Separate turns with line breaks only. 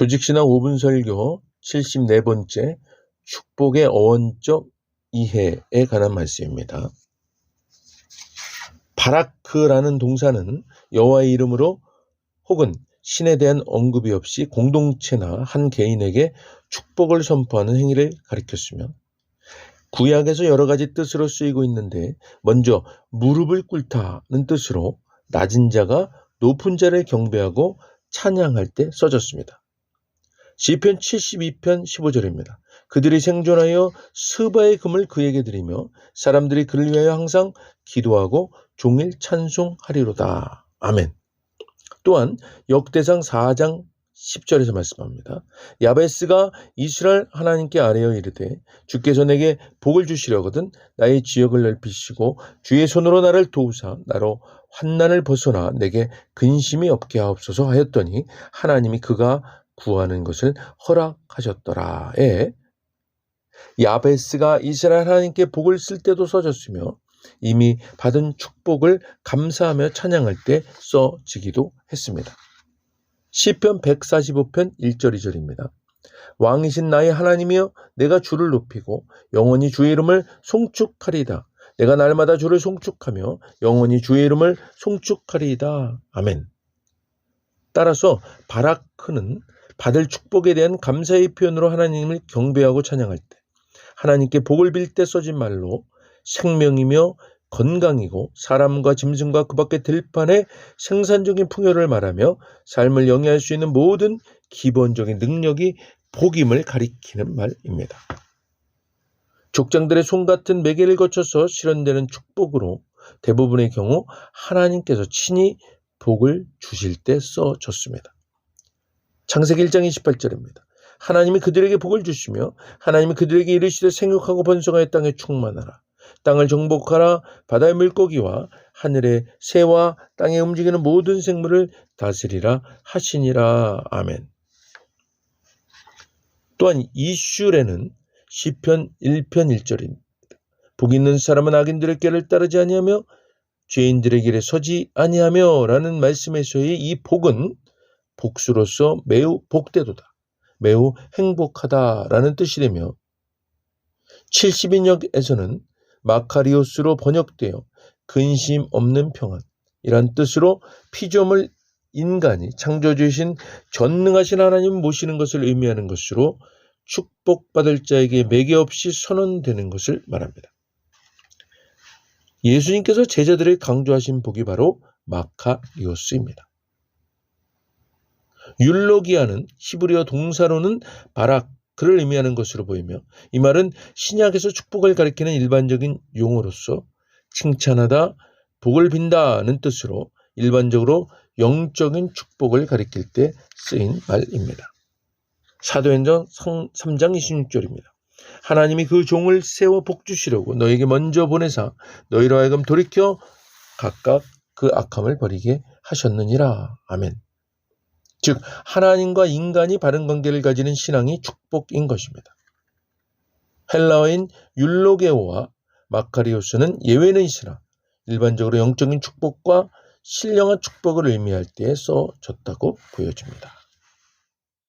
조직신앙 5분 설교 74번째 축복의 어원적 이해에 관한 말씀입니다. 바라크라는 동사는 여호와의 이름으로 혹은 신에 대한 언급이 없이 공동체나 한 개인에게 축복을 선포하는 행위를 가리켰으며 구약에서 여러 가지 뜻으로 쓰이고 있는데 먼저 무릎을 꿇다는 뜻으로 낮은 자가 높은 자를 경배하고 찬양할 때 써졌습니다. 시편 72편 15절입니다. 그들이 생존하여 스바의 금을 그에게 드리며 사람들이 그를 위하여 항상 기도하고 종일 찬송하리로다. 아멘. 또한 역대상 4장 10절에서 말씀합니다. 야베스가 이스라엘 하나님께 아뢰어 이르되 주께서 내게 복을 주시려거든 나의 지역을 넓히시고 주의 손으로 나를 도우사 나로 환난을 벗어나 내게 근심이 없게 하옵소서 하였더니 하나님이 그가 구하는 것을 허락하셨더라에 야베스가 이스라엘 하나님께 복을 쓸 때도 써졌으며 이미 받은 축복을 감사하며 찬양할 때 써지기도 했습니다. 시편 145편 1절 2절입니다. 왕이신 나의 하나님이여 내가 주를 높이고 영원히 주의 이름을 송축하리이다. 내가 날마다 주를 송축하며 영원히 주의 이름을 송축하리이다. 아멘. 따라서 바라크는 받을 축복에 대한 감사의 표현으로 하나님을 경배하고 찬양할 때 하나님께 복을 빌 때 써진 말로 생명이며 건강이고 사람과 짐승과 그 밖의 들판의 생산적인 풍요를 말하며 삶을 영위할 수 있는 모든 기본적인 능력이 복임을 가리키는 말입니다. 족장들의 손 같은 매개를 거쳐서 실현되는 축복으로 대부분의 경우 하나님께서 친히 복을 주실 때 써졌습니다. 창세기 1장 28절입니다. 하나님이 그들에게 복을 주시며 하나님이 그들에게 이르시되 생육하고 번성하여 땅에 충만하라. 땅을 정복하라 바다의 물고기와 하늘의 새와 땅에 움직이는 모든 생물을 다스리라 하시니라. 아멘. 또한 이슈레는 시편 1편 1절입니다. 복 있는 사람은 악인들의 길을 따르지 아니하며 죄인들의 길에 서지 아니하며 라는 말씀에서의 이 복은 복수로서 매우 복되도다. 매우 행복하다라는 뜻이 되며 70인역에서는 마카리오스로 번역되어 근심 없는 평안 이란 뜻으로 피조물 인간이 창조주이신 전능하신 하나님 모시는 것을 의미하는 것으로 축복받을 자에게 매개 없이 선언되는 것을 말합니다. 예수님께서 제자들을 강조하신 복이 바로 마카리오스입니다. 율로기아는 히브리어 동사로는 바락 그를 의미하는 것으로 보이며 이 말은 신약에서 축복을 가리키는 일반적인 용어로서 칭찬하다, 복을 빈다는 뜻으로 일반적으로 영적인 축복을 가리킬 때 쓰인 말입니다. 사도행전 3장 26절입니다. 하나님이 그 종을 세워 복 주시려고 너에게 먼저 보내사 너희로 하여금 돌이켜 각각 그 악함을 버리게 하셨느니라. 아멘. 즉 하나님과 인간이 바른 관계를 가지는 신앙이 축복인 것입니다. 헬라어인 율로게오와 마카리오스는 예외는 있으나 일반적으로 영적인 축복과 신령한 축복을 의미할 때 써졌다고 보여집니다.